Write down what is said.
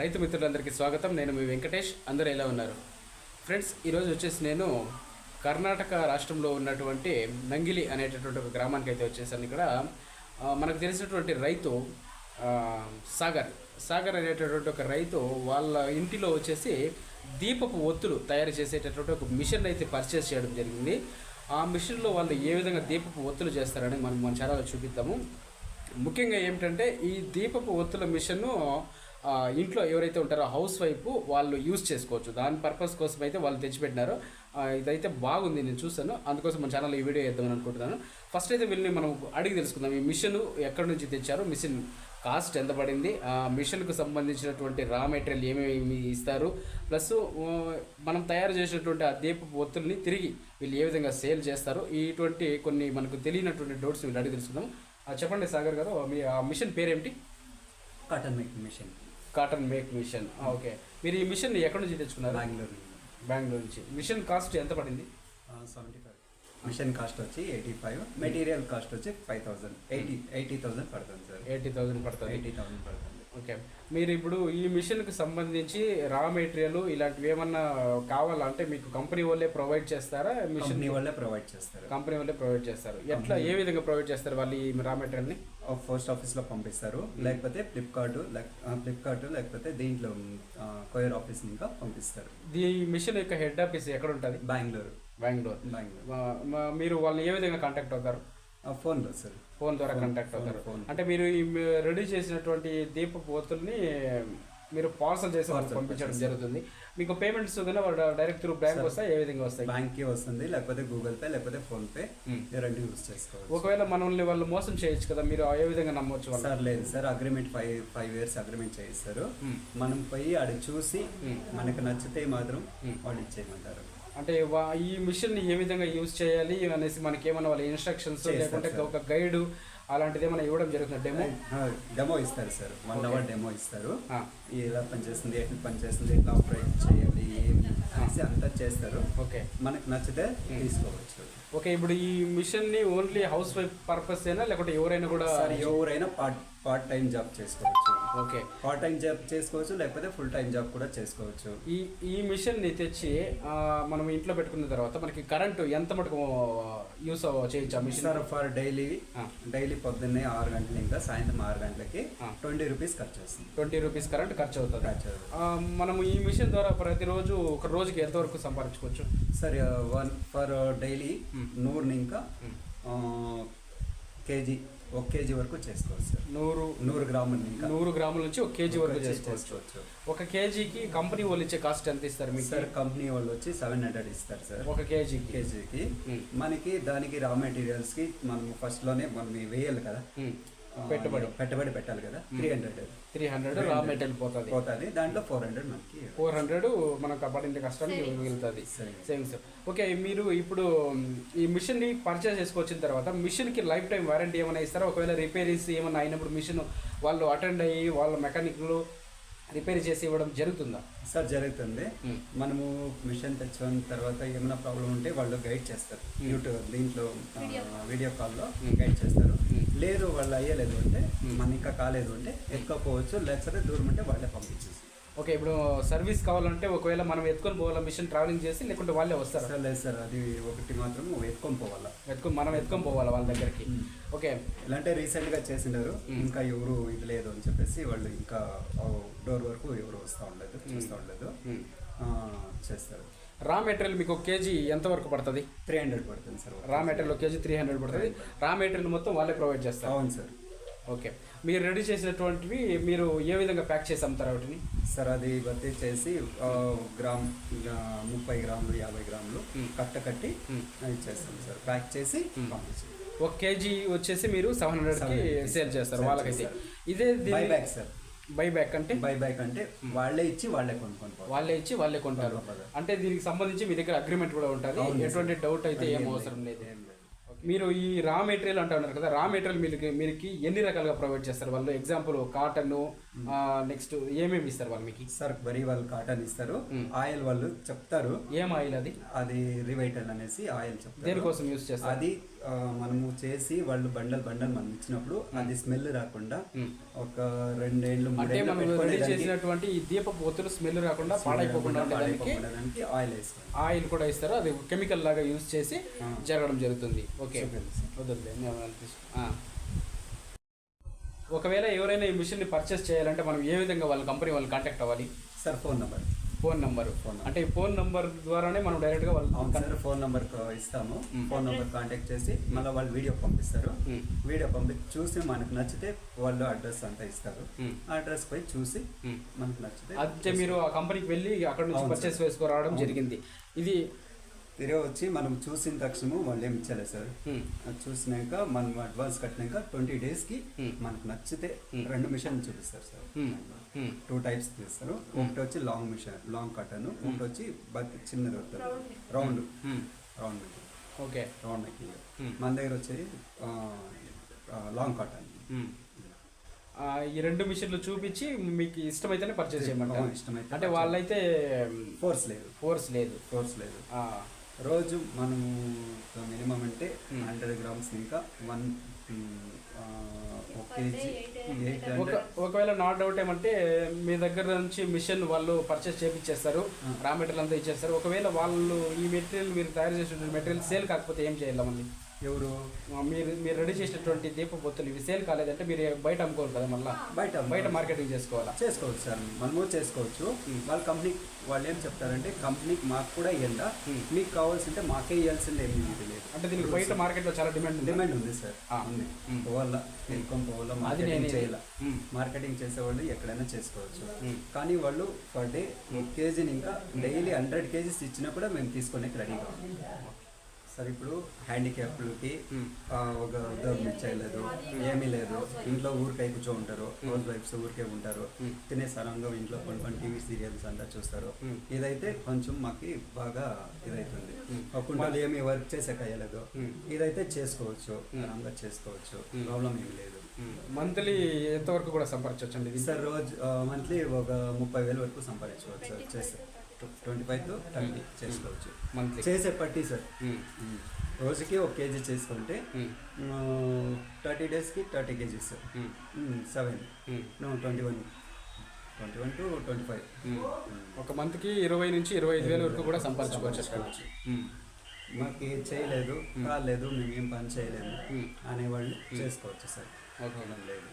రైతు మిత్రులందరికీ స్వాగతం. నేను మీ వెంకటేష్. అందరూ ఎలా ఉన్నారు? ఫ్రెండ్స్ ఈరోజు వచ్చేసి నేను కర్ణాటక రాష్ట్రంలో ఉన్నటువంటి నంగిలి అనేటటువంటి ఒక గ్రామానికి అయితే వచ్చేసాను. ఇక్కడ మనకు తెలిసినటువంటి రైతు సాగర్. సాగర్ అనేటటువంటి ఒక రైతు వాళ్ళ ఇంటిలో వచ్చేసి దీపపు ఒత్తులు తయారు చేసేటటువంటి ఒక మిషన్ అయితే పర్చేస్ చేయడం జరిగింది. ఆ మిషన్లో వాళ్ళు ఏ విధంగా దీపపు ఒత్తులు చేస్తారని మనం మన ఛానల్లో చూపిద్దాము. ముఖ్యంగా ఏమిటంటే ఈ దీపపు ఒత్తుల మిషన్ను ఇంట్లో ఎవరైతే ఉంటారో హౌస్ వైపు వాళ్ళు యూజ్ చేసుకోవచ్చు. దాని పర్పస్ కోసం అయితే వాళ్ళు తెచ్చిపెట్టినారు. ఇదైతే బాగుంది నేను చూస్తాను అందుకోసం మన ఛానల్ ఈ వీడియో వేద్దామని అనుకుంటున్నాను. ఫస్ట్ అయితే వీళ్ళని మనం అడిగి తెలుసుకుందాం. ఈ మిషన్ ఎక్కడి నుంచి తెచ్చారు? మిషన్ కాస్ట్ ఎంత పడింది? ఆ మిషన్కు సంబంధించినటువంటి రా మెటీరియల్ ఏమేమి ఇస్తారు? ప్లస్ మనం తయారు చేసినటువంటి ఆ దీప ఒత్తుల్ని తిరిగి వీళ్ళు ఏ విధంగా సేల్ చేస్తారు? ఇటువంటి కొన్ని మనకు తెలియనటువంటి డౌట్స్ వీళ్ళు అడిగి తెలుసుకుందాం. చెప్పండి సాగర్ గారు మీ ఆ మిషన్ పేరేమిటి? Cotton making machine. Cotton make machine okay. మీరు ఈ మిషన్ ఎక్కడి నుంచి తెచ్చుకున్నారు? బెంగళూరు బెంగళూరు నుంచి. మిషన్ కాస్ట్ ఎంత పడింది? సెవెంటీ ఫైవ్ మిషన్ కాస్ట్ వచ్చి ఎయిటీ ఫైవ్ మెటీరియల్ కాస్ట్ వచ్చి five thousand eighty eighty thousand పడుతుంది సార్ ఎయిటీ థౌసండ్ పడుతుంది. ఎయిటీ థౌసండ్ పడుతుంది. ఓకే. మీరు ఇప్పుడు ఈ మిషన్కి సంబంధించి రా మెటీరియల్ ఇలాంటివి ఏమన్నా కావాలంటే మీకు కంపెనీ వాళ్ళే ప్రొవైడ్ చేస్తారా? మిషన్ వాళ్ళే ప్రొవైడ్ చేస్తారు. కంపెనీ వాళ్ళే ప్రొవైడ్ చేస్తారు. ఎట్లా? ఏ విధంగా ప్రొవైడ్ చేస్తారు వాళ్ళు ఈ రా మెటీరియల్ని పోస్ట్ ఆఫీస్లో పంపిస్తారు. లేకపోతే ఫ్లిప్కార్ట్ ఫ్లిప్కార్ట్ లేకపోతే దీంట్లో కొయర్ ఆఫీస్ ఇంకా పంపిస్తారు. ఈ మిషన్ యొక్క హెడ్ ఆఫీస్ ఎక్కడ ఉంటుంది? బెంగళూరు. బెంగళూరు. బెంగళూరు. మీరు వాళ్ళని ఏ విధంగా కాంటాక్ట్ అవుతారు? ఫోన్లో సార్ ఫోన్ ద్వారా కాంటాక్ట్ అవుతారు. ఫోన్. అంటే మీరు ఈ రెడీ చేసినటువంటి దీపపు ఒత్తుల్ని మీరు పార్సల్ చేసి పంపించడం. జరుగుతుంది మీకు పేమెంట్స్ డైరెక్ట్ త్రూ బ్యాంక్ వస్తాయి ఏ విధంగా వస్తాయి బ్యాంక్కి వస్తుంది లేకపోతే గూగుల్ పే లేకపోతే ఫోన్ పే రెండు యూస్ చేసుకోవచ్చు ఒకవేళ మనల్ని వాళ్ళు మోసం చేయొచ్చు కదా మీరు ఏ విధంగా నమ్మొచ్చు వాళ్ళు సార్ లేదు sir agreement five five years agreement చేయిస్తారు. మనం పోయి ఆడ చూసి. మనకు నచ్చితే మాత్రం. వాళ్ళు ఇచ్చేయమంటారు అంటే ఈ మిషన్ని ఏ విధంగా యూజ్ చేయాలి అనేసి మనకి ఏమైనా వాళ్ళ ఇన్స్ట్రక్షన్స్ లేకుంటే. ఒక గైడ్ అలాంటిది ఏమైనా ఇవ్వడం జరుగుతుంది? డెమో డెమో ఇస్తారు సార్. వన్. అవర్ డెమో ఇస్తారు. ఎలా పనిచేస్తుంది ఎట్లా పనిచేస్తుంది ఎట్లా ఆపరేట్ చేయాలి ఏమి అంతా చేస్తారు. ఓకే మనకు నచ్చితే Hmm. తీసుకోవచ్చు. ఓకే ఇప్పుడు ఈ మిషన్ని ఓన్లీ హౌస్ వైఫ్ పర్పస్ ఏనా లేకుంటే ఎవరైనా కూడా ఎవరైనా పార్ట్ పార్ట్ టైం జాబ్ చేసుకోవచ్చు. ఓకే. పార్ట్ టైం జాబ్ చేసుకోవచ్చు లేకపోతే ఫుల్ టైం జాబ్ కూడా చేసుకోవచ్చు. ఈ ఈ మిషన్ని తెచ్చి మనం ఇంట్లో పెట్టుకున్న తర్వాత మనకి కరెంటు ఎంత మటుకు యూస్ చేయొచ్చు machine? Sir for daily. Daily పొద్దున్నే ఆరు గంటల ఇంకా సాయంత్రం ఆరు గంటలకి. ట్వంటీ రూపీస్ ఖర్చు వస్తుంది. ట్వంటీ రూపీస్ కరెంట్ ఖర్చు అవుతుంది. మనము ఈ మిషన్ ద్వారా ప్రతిరోజు ఒక రోజుకి ఎంతవరకు సంపాదించుకోవచ్చు? సరే వన్ ఫర్ డైలీ. నూరుని ఇంకా Hmm. కేజీ ఒక కేజీ వరకు చేసుకోవచ్చు సార్. నూరు నూరు గ్రాములు ఇంకా. నూరు గ్రాముల నుంచి ఒక కేజీ వరకు కేజీ చేసుకోవచ్చు. ఒక కేజీకి కంపెనీ వాళ్ళు ఇచ్చే కాస్ట్ ఎంత ఇస్తారు మీకు? సార్ కంపెనీ వాళ్ళు వచ్చి సెవెన్ హండ్రెడ్ ఇస్తారు సార్. ఒక కేజీకి? కేజీకి. Hmm. మనకి దానికి రా మెటీరియల్స్కి మనం ఫస్ట్లోనే మనం వేయాలి కదా. పెట్టుబడి. పెట్టుబడి పెట్టాలి కదా? Three hundred three hundred raw material పోతుంది. పోతుంది. దాంట్లో ఫోర్ హండ్రెడ్ మనకి ఫోర్ హండ్రెడ్ మనకు పడింది కష్టానికి మిగులుతుంది. Savings. సేవింగ్స్ ఓకే మీరు ఇప్పుడు ఈ మిషన్ని పర్చేస్ చేసుకొచ్చిన తర్వాత మిషన్కి లైఫ్ టైం వారంటీ ఏమైనా ఇస్తారా? ఒకవేళ రిపేరీస్ ఏమైనా అయినప్పుడు మిషన్ వాళ్ళు అటెండ్ అయ్యి వాళ్ళ మెకానిక్లు రిపేర్ చేసి ఇవ్వడం జరుగుతుందా సార్ జరుగుతుంది. మనము మిషన్ తెచ్చిన తర్వాత ఏమైనా ప్రాబ్లం ఉంటే వాళ్ళు గైడ్ చేస్తారు. యూట్యూబ్ దీంట్లో వీడియో కాల్లో. గైడ్ చేస్తారు. లేదు వాళ్ళు అయ్యలేదు అంటే. మన ఇంకా కాలేదు అంటే ఎత్తుకోపోవచ్చు లేకపోతే దూరం అంటే వాళ్ళే పంపించేసి ఓకే ఇప్పుడు సర్వీస్ కావాలంటే ఒకవేళ మనం ఎత్తుకొని పోవాలా మిషన్ ట్రావెలింగ్ చేసి లేకుంటే వాళ్ళే వస్తారా? సార్ లేదు సార్ అది ఒకటి మాత్రం ఎత్తుకొని పోవాలా. ఎత్తుకొని మనం ఎత్తుకొని పోవాలా వాళ్ళ దగ్గరికి. ఓకే. ఎలా అంటే రీసెంట్గా చేసిండారు Hmm. ఇంకా ఎవరు ఇది లేదు అని చెప్పేసి వాళ్ళు ఇంకా డోర్ వరకు ఎవరు వస్తూ ఉండలేదు. చూస్తూ ఉండలేదు. ఆ, చేస్తారు. రా మెటీరియల్ మీకు ఒక కేజీ ఎంత వరకు పడుతుంది? త్రీ హండ్రెడ్ పడుతుంది సార్. రా మెటీరియల్ ఒక కేజీ త్రీ హండ్రెడ్ పడుతుంది. రా మెటీరియల్ మొత్తం వాళ్ళే ప్రొవైడ్ చేస్తారు. అవును సార్. ఓకే మీరు రెడీ చేసినటువంటివి మీరు ఏ విధంగా ప్యాక్ చేసి అమ్ముతారు వాటిని సార్ అది భర్తీ చేసి గ్రామ్ ముప్పై గ్రాములు యాభై గ్రాములు. కట్ట కట్టి. ఇచ్చేస్తాం సార్ ప్యాక్ చేసి. పంపించి ఒక కేజీ వచ్చేసి మీరు సెవెన్ హండ్రెడ్కి 700 సేల్ చేస్తారు వాళ్ళకైతే. ఇదే buy back sir buy back అంటే బై బ్యాక్ అంటే వాళ్ళే ఇచ్చి వాళ్ళే కొనుక్కొని పోవాలి. వాళ్ళే ఇచ్చి వాళ్ళే కొంటారు. అంటే దీనికి సంబంధించి మీ దగ్గర అగ్రిమెంట్ కూడా ఉంటుంది. ఎటువంటి డౌట్ అయితే ఏం అవసరం లేదు. మీరు ఈ రా మెటీరియల్ అంటూ ఉన్నారు కదా రా మెటీరియల్ మీకు మీరుకి ఎన్ని రకాలుగా ప్రొవైడ్ చేస్తారు? వాళ్ళు ఎగ్జాంపుల్ కాటన్ నెక్స్ట్ ఏమేమి ఇస్తారు వాళ్ళు మీకు? సార్ వరి వాళ్ళు కాటన్ ఇస్తారు. ఆయిల్ వాళ్ళు చెప్తారు. ఏం ఆయిల్ అది? అది రివైటల్ అనేసి ఆయిల్ చెప్తారు. దేనికోసం యూస్ చేస్తారు? అది మనము చేసి వాళ్ళు బండల్ బండల్ మనం ఇచ్చినప్పుడు అది స్మెల్ రాకుండా. ఒక రెండేళ్ళు మూడేళ్ళు చేసినటువంటి ఈ దీపపు ఒత్తులు స్మెల్ రాకుండా పాడైపోకుండా ఉండడానికి ఆయిల్ వేసుకోవాలి ఆయిల్ కూడా ఇస్తారు అది కెమికల్ లాగా యూజ్ చేసి. జరగడం జరుగుతుంది. ఓకే. చూపించండి ఒకవేళ ఎవరైనా ఈ మిషన్ని పర్చేస్ చేయాలంటే మనం ఏ విధంగా వాళ్ళ కంపెనీ వాళ్ళు కాంటాక్ట్ అవ్వాలి sir phone number phone number phone. అంటే ఈ ఫోన్ నంబర్ ద్వారానే మనం డైరెక్ట్గా అవును వాళ్ళు సార్ ఫోన్ నెంబర్ ఇస్తాము. ఫోన్ నెంబర్ కాంటాక్ట్ చేసి మళ్ళీ వాళ్ళు వీడియో పంపిస్తారు. వీడియో పంపి చూసి మనకు నచ్చితే వాళ్ళు అడ్రస్ అంతా ఇస్తారు. ఆ అడ్రస్ పోయి చూసి. మనకు నచ్చితే అయితే మీరు ఆ కంపెనీకి వెళ్ళి అక్కడ నుంచి పర్చేస్. వేసుకురావడం. జరిగింది ఇది తిరిగి వచ్చి మనం చూసిన తక్షణము వాళ్ళు ఏమి ఇచ్చలేదు సార్. చూసినాక మనం అడ్వాన్స్ కట్టినాక ట్వంటీ డేస్కి. మనకు నచ్చితే. రెండు మిషన్ చూపిస్తారు సార్. టూ టైప్స్ తీస్తారు. ఒకటి వచ్చి లాంగ్ మిషన్ లాంగ్ కాటన్ ఒకటి వచ్చి బత్ చిన్నది వస్తుంది round round material okay. Round material. మన దగ్గర వచ్చి లాంగ్. ఆ, ఈ రెండు మిషన్లు చూపించి మీకు ఇష్టమైతేనే పర్చేస్ చేయమంటారు? ఇష్టమైతే అంటే వాళ్ళైతే ఫోర్స్ లేదు. ఫోర్స్ లేదు. ఫోర్స్ లేదు. ఆ, రోజు మనము మినిమం అంటే. హండ్రెడ్ గ్రామ్స్ ఇంకా వన్ ఒకవేళ నా డౌట్ ఏమంటే మీ దగ్గర నుంచి మిషన్ వాళ్ళు పర్చేస్ చేపించేస్తారు. రా మెటీరియల్ అంతా ఇచ్చేస్తారు ఒకవేళ వాళ్ళు ఈ మెటీరియల్ మీరు తయారు చేసిన మెటీరియల్ సేల్ కాకపోతే ఏం చేయాలి మళ్ళీ ఎవరు? మీరు మీరు రెడీ చేసినటువంటి దీప పొత్తులు ఇవి సేల్ కాలేదంటే మీరు బయట అమ్ముకోరు కదా మళ్ళీ? బయట బయట మార్కెటింగ్ చేసుకోవాలా? చేసుకోవచ్చు సార్. మనము చేసుకోవచ్చు. వాళ్ళ కంపెనీ వాళ్ళు ఏం చెప్తారంటే కంపెనీకి మాకు కూడా ఇవ్వండా. మీకు కావాల్సింటే మాకే ఇవ్వాల్సింది ఏమీ లేదు అంటే దీనికి బయట మార్కెట్లో చాలా డిమాండ్ ఉంది. డిమాండ్ ఉంది సార్. ఉంది. పోవాలా? పోవాలా? అది మార్కెటింగ్ చేయాల? మార్కెటింగ్ చేసేవాళ్ళు ఎక్కడైనా చేసుకోవచ్చు. కానీ వాళ్ళు పర్ డే కేజీని ఇంకా డైలీ హండ్రెడ్ కేజీస్ ఇచ్చినా కూడా మేము తీసుకునే రెడీగా సార్ ఇప్పుడు హ్యాండిక్యాప్లకి. ఒక ఉద్యోగం ఇచ్చేయలేదు. ఏమీ లేదు. ఇంట్లో ఊరికై కూర్చో ఉంటారు హౌస్ వైఫ్స్ ఊరికే ఉంటారు. తినే సరంగా ఇంట్లో కొన్ని కొన్ని టీవీ సీరియల్స్ అంతా చూస్తారు. ఇదైతే కొంచెం మాకు బాగా ఇదైతుంది. కుండలు ఏమి వర్క్ చేసేకయ్యలేదు మ్మ్. ఇదైతే చేసుకోవచ్చు. ఆరాంగా చేసుకోవచ్చు. ప్రాబ్లం ఏమి లేదు. మంత్లీ ఎంతవరకు కూడా సంపర్చవచ్చు అండి సార్ రోజు మంత్లీ ఒక ముప్పై వేల వరకు సంపాదించుకోవచ్చు సార్ చేస్తే ట్వంటీ ఫైవ్ టు థర్టీ చేసుకోవచ్చు. మంత్లీ చేసే పట్టి సార్. రోజుకి ఒక కేజీ చేసుకుంటే థర్టీ డేస్కి thirty KGs. Seven. Twenty one twenty one to twenty five ఒక మంత్కి ఇరవై నుంచి ఇరవై ఐదు వేల వరకు కూడా సంపాదించుకోవచ్చు. మాకు ఏం చేయలేదు కాలేదు మేము ఏం పని చేయలేదు మ్మ్. అనేవాళ్ళు చేసుకోవచ్చు సార్. లేదు.